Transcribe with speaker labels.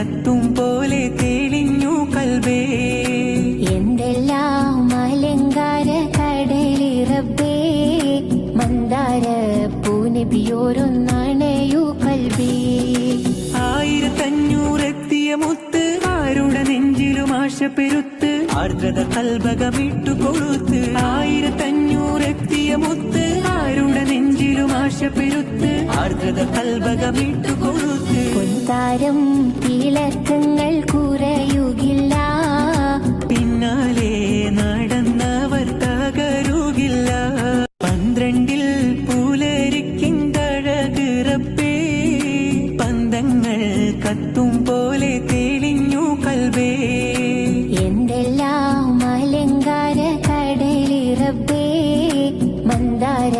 Speaker 1: തട്ടും പോലെ തെളിഞ്ഞു കൽബേ
Speaker 2: എന്തെല്ലാം അലങ്കാര കടലിറബേ മന്ദാര പൂനബിയോരൊന്നണയു കൽബേ
Speaker 1: ആയിരത്തഞ്ഞൂറെത്തിയ മുത്ത് ആരുടെ നെഞ്ചിലും ആശ പെരുത്ത്. ആർദ്രത കൽബകമിട്ടു കൊഴുത്ത് ആയിരത്തഞ്ഞൂറ് ആവേശപ്പെരുത്ത് ആർദ്രത കൽവകമിട്ടു കൊഴുത്ത്.
Speaker 2: പൊൻതാരം തിളക്കങ്ങൾ കുറയുകില്ല.
Speaker 1: പിന്നാലെ നടന്നവർ തകരുകില്ല പന്ത്രണ്ടിൽ പൂലരിക്കിന്തഴകിറപ്പേ പന്തങ്ങൾ കത്തും പോലെ തെളിഞ്ഞു കൽവേ
Speaker 2: എന്തെല്ലാം അലങ്കാര കടലിറപ്പേ മന്ദാര